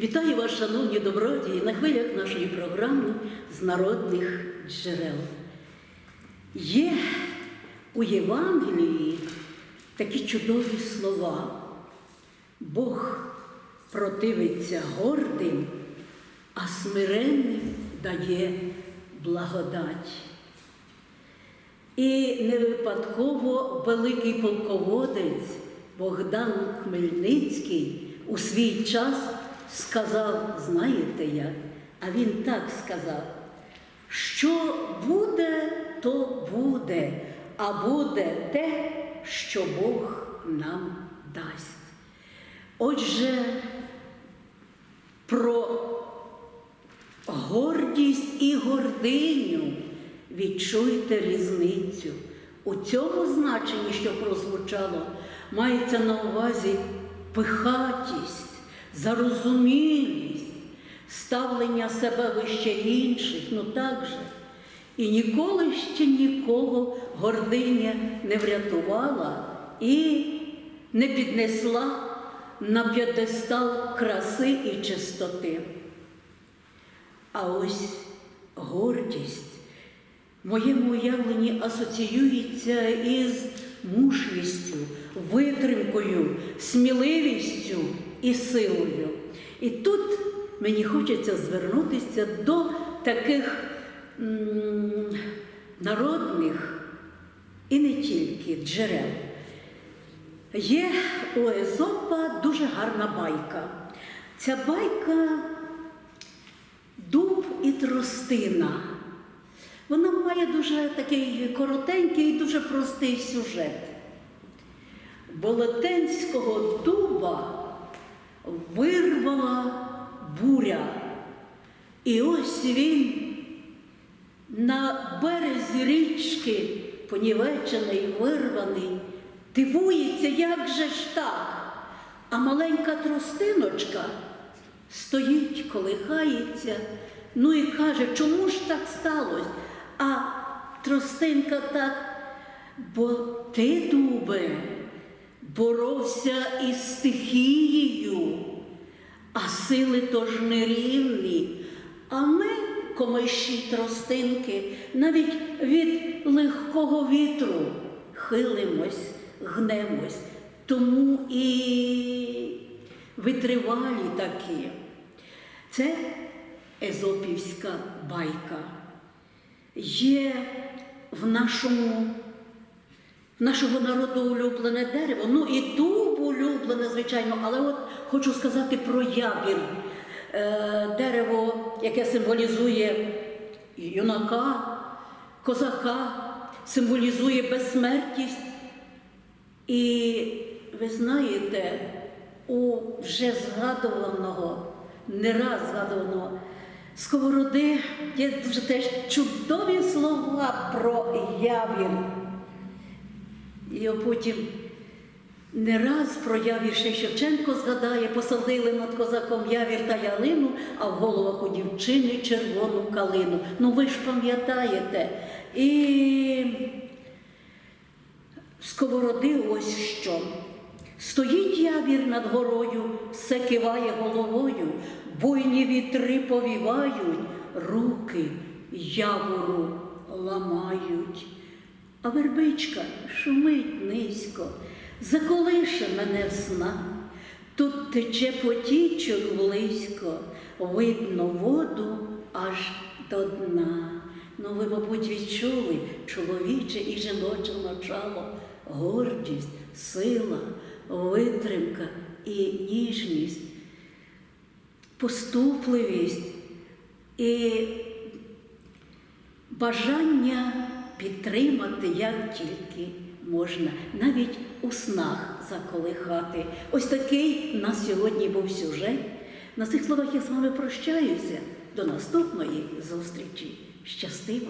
Вітаю вас, шановні добродії, на хвилях нашої програми з народних джерел. Є у Євангелії такі чудові слова. Бог противиться гордим, а смиренним дає благодать. І не випадково великий полководець Богдан Хмельницький у свій час сказав, знаєте як? А він так сказав, що буде, то буде, а буде те, що Бог нам дасть. Отже, про гордість і гординю відчуйте різницю. У цьому значенні, що прозвучало, мається на увазі пихатість, зарозумілість, ставлення себе вище інших, ну так же. І ніколи ще нікого гординя не врятувала і не піднесла на п'єдестал краси і чистоти. А ось гордість в моєму уявленні асоціюється із мужністю, витримкою, сміливістю і силою. І тут мені хочеться звернутися до таких м, народних і не тільки джерел. Є у Езопа дуже гарна байка. Ця байка дуб і тростина. Вона має дуже такий коротенький і дуже простий сюжет. Болотенського дуба вирвала буря. І ось він на березі річки, понівечений, вирваний, дивується, як же ж так. А маленька тростиночка стоїть, колихається, ну і каже, чому ж так сталося? А тростинка так, бо ти, дубе, боровся із стихією, а сили тож нерівні. А ми, комиші тростинки, навіть від легкого вітру хилимось, гнемось, тому і витривалі такі. Це езопівська байка. Є в нашому, нашого народу улюблене дерево. Ну і дуб улюблене, звичайно, але от хочу сказати про ябір. Е, дерево, яке символізує юнака, козака, символізує безсмертність. І ви знаєте, у вже згадуваного, не раз згадуваного сковороди є дуже теж чудові слова про явір. І потім не раз про явір ще Шевченко згадає, посадили над козаком явір та ялину, а в головах у дівчини червону калину. Ну ви ж пам'ятаєте. І сковороди ось що. Стоїть явір над горою, все киває головою, буйні вітри повівають, руки явору ламають. А вербичка шумить низько, заколише мене в снах. Тут тече потічок близько, видно воду аж до дна. Ну, ви, мабуть, відчули чоловіче і жіноче начало, гордість, сила, витримка і ніжність, поступливість і бажання підтримати як тільки можна, навіть у снах заколихати. Ось такий у нас сьогодні був сюжет. На цих словах я з вами прощаюся. До наступної зустрічі. Щастиво!